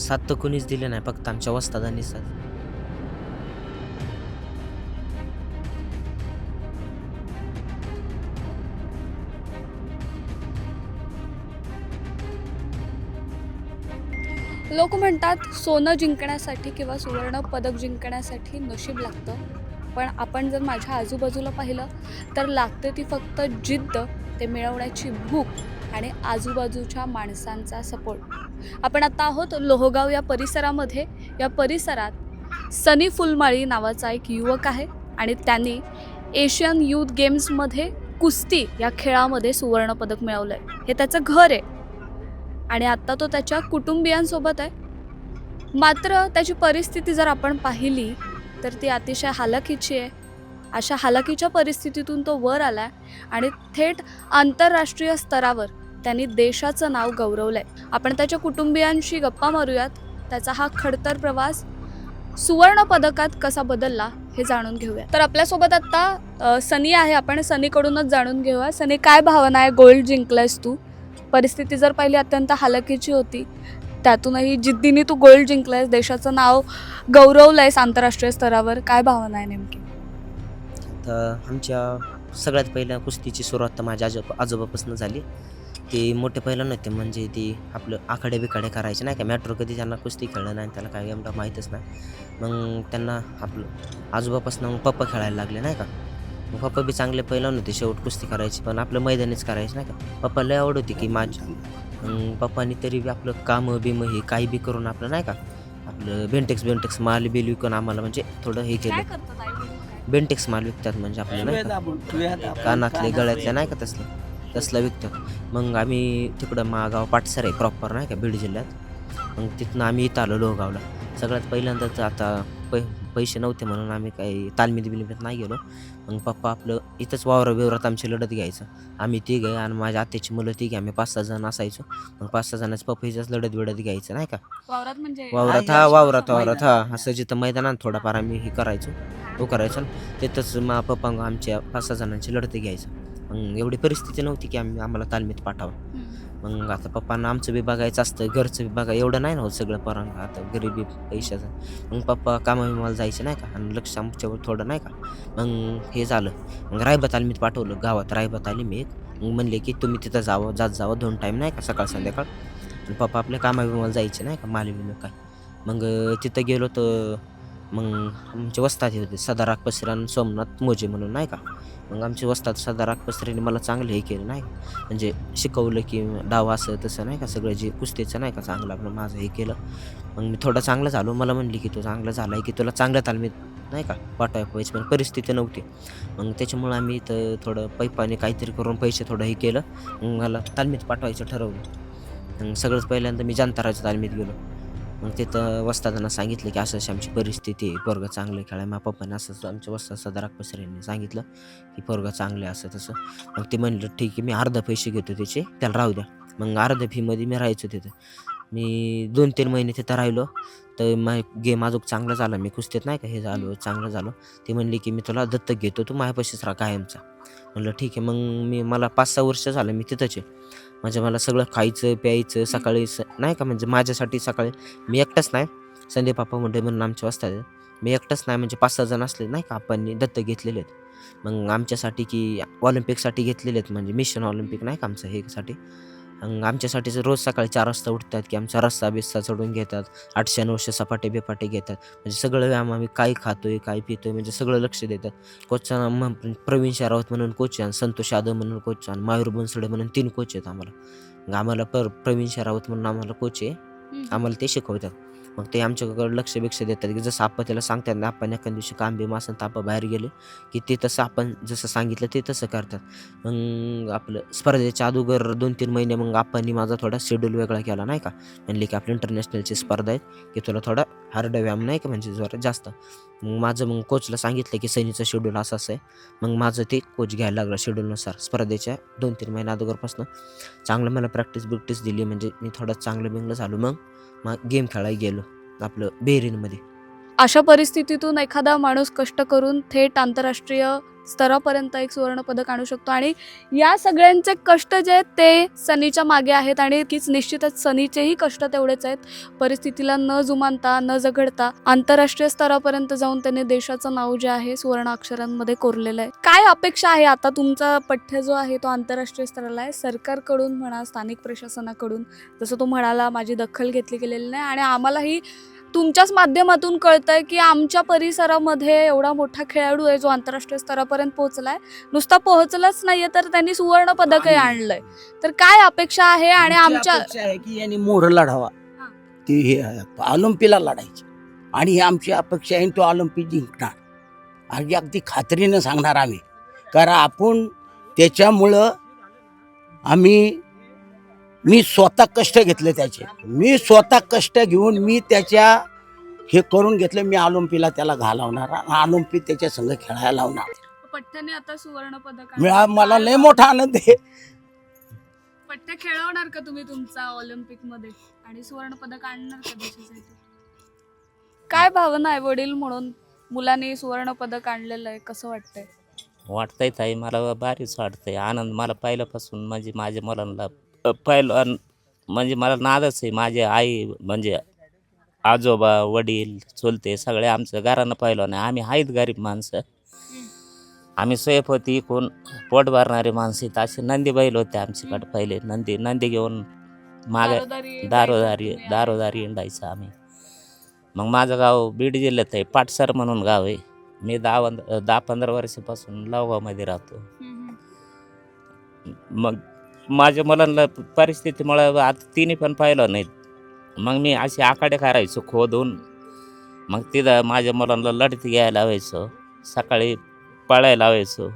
साथ तर कोणीच दिले नाही फक्त आमच्या वस्तादांनी साथ लोक म्हणतात सोनं जिंकण्यासाठी किंवा सुवर्ण पदक जिंकण्यासाठी नशीब लागतं. पण आपण जर माझ्या आजूबाजूला पाहिलं तर लागते ती फक्त जिद्द ते मिळवण्याची भूक आणि आजूबाजूच्या माणसांचा सपोर्ट. आपण आता आहोत लोहगाव या परिसरामध्ये. या परिसरात सनी फुलमाळी नावाचा एक युवक आहे आणि त्यांनी एशियन यूथ गेम्समध्ये कुस्ती या खेळामध्ये सुवर्णपदक मिळवलं आहे हे त्याचं घर आहे. आणि आत्ता तो त्याच्या कुटुंबियांसोबत आहे. मात्र त्याची परिस्थिती जर आपण पाहिली तर ती अतिशय हालाकीची आहे. अशा हालाकीच्या परिस्थितीतून तो वर आला आहे आणि थेट आंतरराष्ट्रीय स्तरावर त्यांनी देशाचं नाव गौरवलं आहे आपण त्याच्या कुटुंबियांशी गप्पा मारूयात. त्याचा हा खडतर प्रवास सुवर्ण पदकात कसा बदलला हे जाणून घेऊया. तर आपल्यासोबत आत्ता सनी आहे. आपण सनीकडूनच जाणून घेऊया. सनी काय भावना आहे? गोल्ड जिंकलायस तू. परिस्थिती जर पहिली अत्यंत हालाकीची होती त्यातूनही जिद्दीने तू गोल्ड जिंकलायस देशाचं नाव गौरवलंयस आंतरराष्ट्रीय स्तरावर. काय भावना आहे नेमकी? तर आमच्या सगळ्यात पहिल्या कुस्तीची सुरुवात तर माझ्या आजोबा आजोबापासून झाली. ते मोठे पहिलं नव्हते म्हणजे ते आपलं आखाडे बिखाडे करायचे. नाही का मॅट्रो कधी त्यांना कुस्ती खेळलं नाही त्याला काय एवढं माहीतच नाही. मग त्यांना आपलं आजोबापासून मग पप्पा खेळायला लागले नाही का. मग पप्पा बी चांगले पहिलं नव्हते शेवट कुस्ती करायची पण आपलं मैदानीच करायचं नाही का. पप्पा लय आवड होती की माझी. मग पप्पानी तरी बी आपलं कामं बिमं हे काही बी करून आपलं नाही का. आपलं बेंटेक्स बेंटेक्स माल बिल विकून आम्हाला म्हणजे थोडं हे केलं. बेंटेक्स माल विकतात म्हणजे आपलं नाही का. कानातले. गळ्यातले नाही का तसलं. तसलं विकतात मग आम्ही तिकडं मागाव पाटसर आहे प्रॉपर नाही का बीड जिल्ह्यात. मग तिथनं आम्ही इथं आलो लोहगावला. सगळ्यात पहिल्यांदा तर आता पै पैसे नव्हते म्हणून आम्ही काही तालमीत बिलमीत नाही गेलो. मग पप्पा आपलं इथंच वावरा बिवरात आमची लढत घ्यायचं. आम्ही तिघ आहे आणि माझ्या आत्याची मुलं तिघे आम्ही पाच सहा जण असायचो. मग पाच सहा जणांचं पप्पा हिच्याच लढत बिडत घ्यायचं नाही का? वावरात म्हणजे वावरात हा वावरात वावरात हा असं जिथं मैदानात थोडाफार आम्ही हे करायचो. तो करायचो तिथंच मा पप्पा आमच्या पाच सहा जणांची लढती घ्यायचं. मग एवढी परिस्थिती नव्हती की आम्ही आम्हाला तालमीत पाठावं. मग आता पप्पांना आमचं बी बघायचं असतं घरचं बी बघा एवढं नाही ना होत सगळं परंग आता गरिबी पैशाचं. मग पप्पा कामाविमाला जायचं नाही का? आणि लक्ष आमच्यावर थोडं नाही का? मग हे झालं. मग रायबा तालमीत पाठवलं. गावात रायबा तालीम एक. मग म्हणले की तुम्ही तिथं जावं जात जावं. दोन टाईम नाही का? सकाळ संध्याकाळ. आणि पप्पा आपल्या कामाविमाला जायचे नाही का? मालविमा काय? मग तिथं गेलो तर मग आमचे वस्तात हे होते सदाराग पसरे आणि सोमनाथ मोजे म्हणून नाही का? मग आमचे वस्तात सदाराग पसरेने मला चांगलं हे केलं नाही? म्हणजे शिकवलं की डाव असं तसं नाही का? सगळं जे कुस्तीचं नाही का? चांगलं आपलं माझं हे केलं. मग मी थोडं चांगलं झालो. मला म्हणली की तू चांगलं झाला आहे की तुला चांगल्या तालमीत नाही का? वाटाय पाहिजे पण परिस्थिती नव्हती. मग त्याच्यामुळं आम्ही इथं थोडं पैपाने काहीतरी करून पैसे थोडं हे केलं. मग मला तालमीत पाठवायचं ठरवलं. मग सगळंच पहिल्यांदा मी जानताराच्या तालमीत गेलो. मग तिथं वस्तादांना सांगितलं की असं अशी आमची परिस्थिती आहे पोरगं चांगलं खेळाय मा पप्पाने असं आमच्या वस्ताद सदाराक पसरेंनी सांगितलं की पोरगं चांगलं असं तसं. मग ते म्हणलं ठीक आहे मी अर्धा पैसे घेतो त्याचे त्याला राहू द्या. मग अर्ध्या फीमध्ये मी राहायचो तिथं. मी दोन तीन महिने तिथं राहिलो. तर मा गेम अजून चांगला झाला. मी कुस्तीत नाही का हे झालो चांगलं झालो. ते म्हणले की मी तुला दत्तक घेतो तू माझ्यापाशीच राहा कायमचा. म्हटलं ठीक आहे मग मी मला पाच सहा वर्ष झालं मी तिथंच आहे. म्हणजे मला सगळं खायचं प्यायचं सकाळी स नाही का म्हणजे माझ्यासाठी सकाळी मी एकटाच नाही. संदीप पापा म्हणते म्हणून आमच्या वाजता मी एकटाच नाही म्हणजे पाच सहा जण असले नाही का आपण दत्तक घेतलेले आहेत. मग आमच्यासाठी की ऑलिम्पिकसाठी घेतलेले आहेत म्हणजे मिशन ऑलिम्पिक नाही का आमचं हे साठी. मग आमच्यासाठी जर रोज सकाळी चार वाजता उठतात की आमचा रस्सा बिस्सा चढून घेतात. आठशे नऊशे सपाटे बिपाटे घेतात. म्हणजे सगळं व्यायाम आम्ही काय खातोय काय पितोय म्हणजे सगळं लक्ष देतात. कोचचा नाम प्रवीण शारावत म्हणून कोच आहे संतोष यादव म्हणून कोच आहे मयूर बनसोडे म्हणून तीन कोच आहेत आम्हाला. मग आम्हाला पर प्रवीण शारावत म्हणून आम्हाला कोच आहे. आम्हाला ते शिकवतात. मग ते आमच्याकडे लक्ष बिक्ष देतात की जसं आपण त्याला सांगतात ना आपण एखाद्या दिवशी काम बिम असं तर आपण बाहेर गेलो की ते तसं आपण जसं सांगितलं ते तसं करतात. मग आपलं स्पर्धेच्या अगोदर दोन तीन महिने मग आपण माझा थोडा शेड्यूल वेगळा केला नाही का? म्हणले की आपल्या इंटरनॅशनलची स्पर्धा आहेत की तुला थोडा हार्ड व्यायाम नाही का? म्हणजे जरा जास्त. मग माझं मग कोचला सांगितलं की सैनीचं शेड्यूल असं असं आहे. मग माझं ते कोच घ्यायला लागलं शेड्यूलनुसार स्पर्धेच्या दोन तीन महिन्या अगोदरपासून चांगलं मला प्रॅक्टिस बिक्टिस दिली. म्हणजे मी थोडं चांगलं बिंगलं झालो. मग मग गेम खेळायला गेलो. आपलं बेरीनमध्ये अशा परिस्थितीतून एखादा माणूस कष्ट करून थेट आंतरराष्ट्रीय स्तरापर्यंत एक सुवर्ण पदक आणू शकतो. आणि या सगळ्यांचे कष्ट जे आहेत ते सनीच्या मागे आहेत आणि तीच निश्चितच सनीचेही कष्ट तेवढेच आहेत. परिस्थितीला न जुमानता न झगडता आंतरराष्ट्रीय स्तरापर्यंत जाऊन त्याने देशाचं नाव जे आहे सुवर्ण अक्षरांमध्ये कोरलेलं आहे. काय अपेक्षा आहे? आता तुमचा पठ्य जो आहे तो आंतरराष्ट्रीय स्तराला आहे. सरकारकडून म्हणा स्थानिक प्रशासनाकडून. जसं तो म्हणाला माझी दखल घेतली गेलेली नाही आणि आम्हालाही तुमच्याच माध्यमातून कळतंय की आमच्या परिसरामध्ये एवढा मोठा खेळाडू आहे जो आंतरराष्ट्रीय स्तरापर्यंत पोहोचलाय. नुसता पोहोचलाच नाहीये तर त्यांनी सुवर्ण पदकही आणलंय. तर काय अपेक्षा आहे आणि आमची आमच्या अपेक्षा आहे की यांनी मोर लढावा. ती हे ऑलिम्पिकला लढायची. आणि ही आमची अपेक्षा आहे तो ऑलिम्पिक जिंकणार. आणि अगदी खात्रीनं सांगणार आम्ही. कारण आपण त्याच्यामुळं आम्ही मी स्वतः कष्ट घेतले त्याचे. मी स्वतः कष्ट घेऊन मी त्याच्या हे करून घेतलं मी ऑलिम्पिकला त्याला घालवणार ऑलिम्पिक त्याच्या संघ खेळायला लावणार. पठ्याने आता सुवर्ण पदक मिळा मला लय मोठा आनंद आहे. पठ्य खेळवणार का तुम्ही तुमचा ऑलिम्पिकमध्ये आणि सुवर्ण पदक आणणार का देशासाठी? काय भावना आहे वडील म्हणून? मुलांनी सुवर्ण पदक आणलेलं आहे कसं वाटतंय? वाटतंय ताई मला भारीच वाटतंय. आनंद मला पहिल्यापासून म्हणजे माझ्या मुलांना पहिलं म्हणजे मला नादच आहे. माझे आई म्हणजे आजोबा वडील चुलते सगळे आमचं घरानं पहिलं नाही. आम्ही आहेत गरीब माणसं. आम्ही सोयपती कोण पोट भरणारे माणसं आहेत. असे नंदी बैल होते आमच्याकडे पहिले. नंदी नंदी घेऊन मागे दारोदारी दारोदारी हिंडायचं आम्ही. मग माझं गाव बीड जिल्ह्यात आहे. पाटसर म्हणून गाव आहे. मी दहा दहा पंधरा वर्षापासून लावगावमध्ये राहतो. मग माझ्या मुलांना परिस्थितीमुळं आता तिने पण पाहिलं नाहीत मग मी असे आखाडे करायचो खोदून. मग तिथं माझ्या मुलांना लढती घ्यायला लावायचो. सकाळी पळायला लावायचो.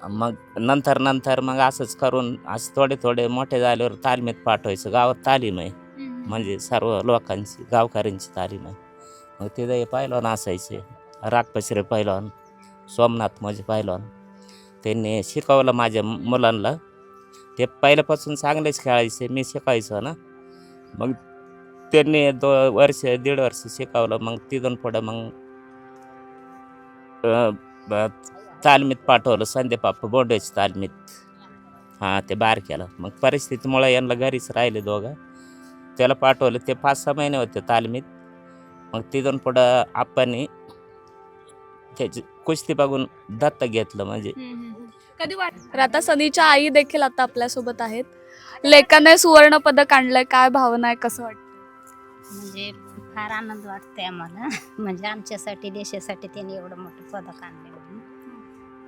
मग नंतर नंतर मग असंच करून असं थोडे थोडे मोठे झाल्यावर तालमीत पाठवायचं. गावात तालीम आहे. म्हणजे सर्व लोकांची गावकऱ्यांची तालीम आहे. मग तिथं हे पैलवान असायचे. रागपसरे पैलवान सोमनाथ माझे पैलवान त्यांनी शिकवलं माझ्या मुलांना ते पहिल्यापासून चांगलेच खेळायचे मी शिकायचो ना. मग त्यांनी दो वर्ष दीड वर्ष शिकवलं मग तिथून पुढं मग तालमीत पाठवलं संदीपाप बोंडेची तालमीत. हां ते बार केलं. मग परिस्थितीमुळे यांना घरीच राहिले दोघं. त्याला पाठवलं ते पाच सहा महिने होते तालमीत. मग तिथून पुढं आप्पांनी त्याची कुस्ती बघून दत्तक घेतलं म्हणजे. कधी वाट तर आता सनीच्या आई देखील आता आपल्यासोबत आहेत. लेकाने सुवर्ण पदक आणलंय. काय भावना आहे? कसं वाटतं म्हणजे फार आनंद वाटतोय आम्हाला. म्हणजे आमच्यासाठी देशासाठी त्यांनी एवढं मोठं पदक आणले म्हणून.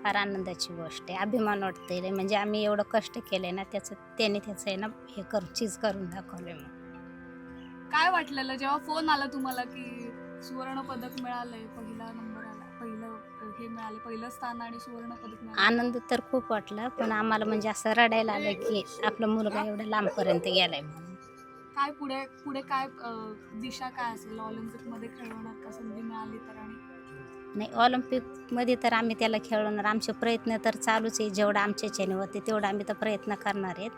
फार आनंदाची गोष्ट आहे. अभिमान वाटतोय रे म्हणजे आम्ही एवढं कष्ट केलंय ना त्याचं त्याने त्याचं आहे ना हे कर चीज करून दाखवलंय मग काय वाटलेलं? जेव्हा फोन आला तुम्हाला की सुवर्ण पदक मिळालंय पहिला नंबर हे मिळाले. पहिलं स्थान आणि सुवर्ण पदक मिळालं. आनंद तर खूप वाटला पण आम्हाला म्हणजे असं रडायला आलं की आपला मुलगा एवढा लांबपर्यंत गेलाय म्हणून. काय पुढे पुढे काय अ, दिशा काय असेल? ऑलिम्पिकमध्ये खेळवणार का? संधी मिळाली तर आणि? नाही ऑलिम्पिकमध्ये तर आम्ही त्याला खेळवणार. आमचे प्रयत्न तर चालूच आहे. जेवढं आमच्याच्याने होते तेवढं आम्ही तर प्रयत्न करणार आहेत.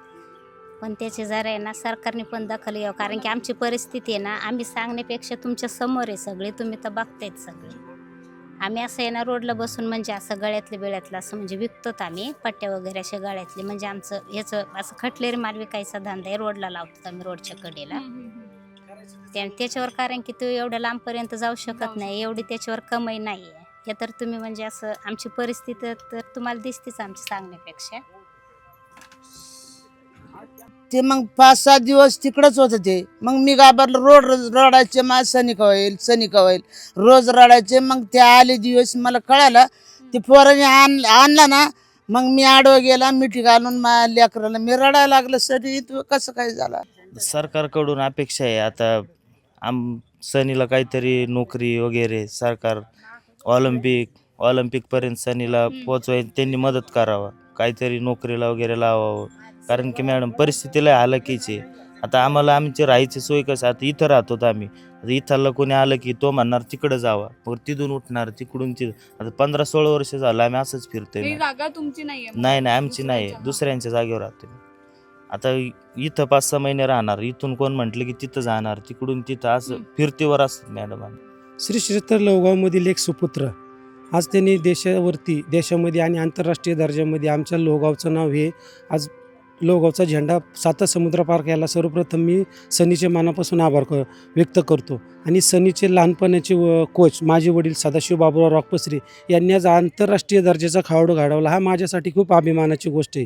पण त्याचे जरा आहे ना सरकारने पण दखल घ्यावं. कारण की आमची परिस्थिती आहे ना आम्ही सांगण्यापेक्षा तुमच्यासमोर आहे सगळे. तुम्ही तर बघतायत सगळे. आम्ही असं आहे ना रोडला बसून म्हणजे असं गळ्यातले बिळ्यातलं असं म्हणजे विकतोत आम्ही पट्ट्या वगैरे असे गळ्यातले. म्हणजे आमचं ह्याचं असं खटलेरी माल विकायचा धंदा आहे रोडला लावतो आम्ही रोडच्या कडेला. त्या- त्याच्यावर कारण की तो एवढ्या लांबपर्यंत जाऊ शकत नाही एवढी त्याच्यावर कमाई नाही आहे हे तर तुम्ही म्हणजे असं आमची परिस्थिती तर तुम्हाला दिसतेच आमची सांगण्यापेक्षा. ते मग पाच सात दिवस तिकडंच होतं ते. मग मी घाबरलं रोड रडायचे माझ सनी होईल सनी होईल. रोज रडायचे मग ते आले दिवस मला कळालं ते पोराने आण आणला ना मग मी आडवं गेला मिठी घालून माझ्या लेकराला मी रडायला लागलं सरी इथं कसं काय झालं? सरकारकडून अपेक्षा आहे आता आम सनीला काहीतरी नोकरी वगैरे सरकार ऑलिम्पिक ऑलिम्पिकपर्यंत सनीला पोचवाय त्यांनी मदत करावं काहीतरी नोकरीला वगैरे लावावं. कारण की मॅडम परिस्थितीला हालाकीची आहे. आता आम्हाला आमची राहायची सोय कसं आता इथं राहतो आम्ही. आता इथला कोणी आलं की तो म्हणणार तिकडं जावा. मग तिथून उठणार तिकडून तिथं आता पंधरा सोळा वर्ष झालं आम्ही असंच फिरतोय ही. जागा तुमची नाहीये नाही नाही आमची नाही. दुसऱ्याच्या. दुसऱ्यांच्या जागेवर राहते आता इथं पाच सहा महिने राहणार. इथून कोण म्हटलं की तिथं जाणार तिकडून तिथं असं हम्म. फिरतीवर असतात मॅडम आम्ही. श्री क्षेत्र लोहगावमधील एक सुपुत्र. आज त्यांनी देशावरती देशामध्ये आणि आंतरराष्ट्रीय दर्जामध्ये आमच्या लोहगावचं नाव हे आज लोहगावचा झेंडा सात समुद्र पार केला सर्वप्रथम मी सनीचे मनापासून आभार क व्यक्त करतो. आणि सनीचे लहानपणाचे व कोच माझे वडील सदाशिव बाबुराव रॉकपसरे यांनी आज आंतरराष्ट्रीय दर्जाचा खेळाडू घडवला. हा माझ्यासाठी खूप अभिमानाची गोष्ट आहे.